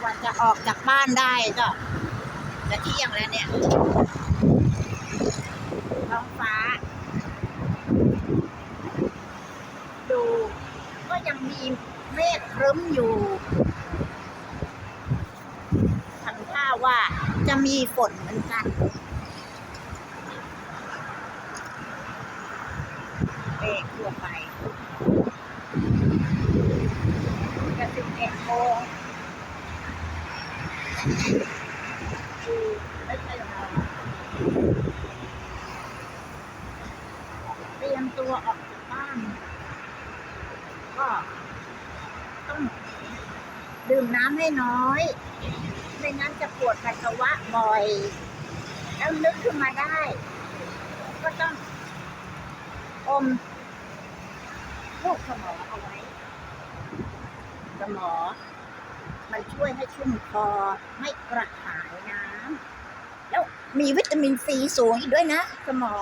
กว่าจะออกจากบ้านได้ก็จะเที่ยงแล้วเนี่ยท้องฟ้า ดูก็ยังมีเมฆครึ้มอยู่ทำท่าว่าจะมีฝนเหมือนกันเอกทั่วไปจะสิบเอ็ดโมง เตรียมตัวออกจากบ้าน ก็ต้องดื่มน้ำให้น้อย ไม่งั้นจะปวดปัสสาวะบ่อยแล้วนึกขึ้นมาได้ ก็ต้องอมพวกสมอเอาไว้ สมอ มันช่วยให้ชุ่มคอไม่กระหายน้ำแล้วมีวิตามินซีสูงอีกด้วยนะสมอ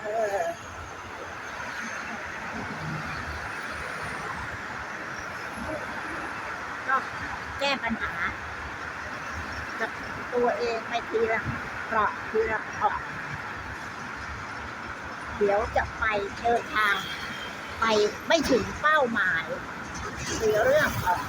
เออก็แก้ปัญหากับตัวเองไปทีละเปราะทีละเปราะเดี๋ยวจะไปเดินทาง ไปไม่ถึงเป้าหมายคือเรื่องของ